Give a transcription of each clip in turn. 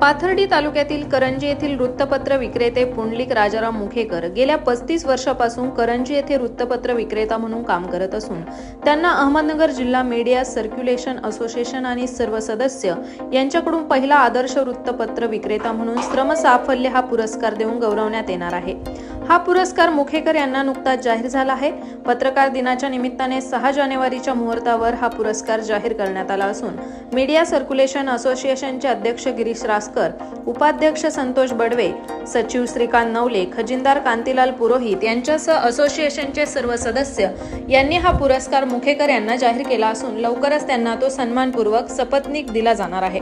पाथर्डी तालुक्यातील करंजी येथील वृत्तपत्र विक्रेते पुंडलिक राजाराम मुखेकर गेल्या पस्तीस वर्षापासून करंजी येथे वृत्तपत्र विक्रेता म्हणून काम करत असून त्यांना अहमदनगर जिल्हा मीडिया सर्क्युलेशन असोसिएशन आणि सर्व सदस्य यांच्याकडून पहिला आदर्श वृत्तपत्र विक्रेता म्हणून श्रम साफल्य हा पुरस्कार देऊन गौरवण्यात येणार आहे. हा पुरस्कार मुखेकर यांना नुकताच जाहीर झाला आहे. पत्रकार दिनाच्या निमित्ताने सहा जानेवारीच्या मुहूर्तावर हा पुरस्कार जाहीर करण्यात आला असून मीडिया सर्क्युलेशन असोसिएशनचे अध्यक्ष गिरीश रासकर उपाध्यक्ष संतोष बडवे सचिव श्रीकांत नवले खजिनदार कांतीलाल पुरोहित यांच्यासह असोसिएशनचे सर्व सदस्य यांनी हा पुरस्कार मुखेकर यांना जाहीर केला असून लवकरच त्यांना तो सन्मानपूर्वक सपत्नीक दिला जाणार आहे.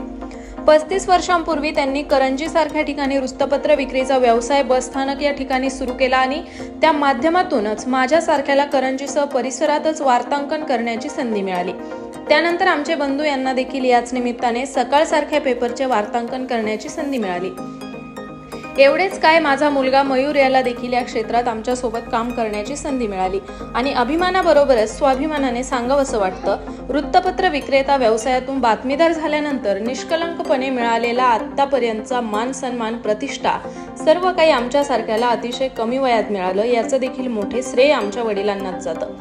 पस्तीस वर्षांपूर्वी त्यांनी करंजी सारख्या ठिकाणी वृत्तपत्र विक्रीचा व्यवसाय बसस्थानक या ठिकाणी सुरू केला आणि त्या माध्यमातूनच माझ्यासारख्याला करंजीसह परिसरातच वार्तांकन करण्याची संधी मिळाली. त्यानंतर आमचे बंधू यांना देखील याच निमित्ताने सकाळसारख्या पेपरचे वार्तांकन करण्याची संधी मिळाली. एवढेच काय माझा मुलगा मयूर याला देखील या क्षेत्रात आमच्यासोबत काम करण्याची संधी मिळाली. आणि अभिमानाबरोबरच स्वाभिमानाने सांगावंसं वाटतं वृत्तपत्र विक्रेता व्यवसायातून बातमीदार झाल्यानंतर निष्कलंकपणे मिळालेला आत्तापर्यंतचा मान सन्मान प्रतिष्ठा सर्व काही आमच्यासारख्याला अतिशय कमी वयात मिळालं याचं देखील मोठे श्रेय आमच्या वडिलांनाच जातं.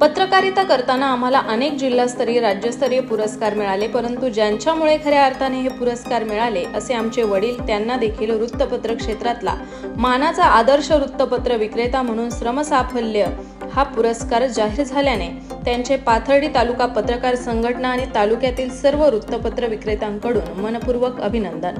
पत्रकारिता करताना आम्हाला अनेक जिल्हास्तरीय राज्यस्तरीय पुरस्कार मिळाले परंतु ज्यांच्यामुळे खऱ्या अर्थाने हे पुरस्कार मिळाले असे आमचे वडील त्यांना देखील वृत्तपत्र क्षेत्रातला मानाचा आदर्श वृत्तपत्र विक्रेता म्हणून श्रमसाफल्य हा पुरस्कार जाहीर झाल्याने त्यांचे पाथर्डी तालुका पत्रकार संघटना आणि तालुक्यातील सर्व वृत्तपत्र विक्रेत्यांकडून मनपूर्वक अभिनंदन.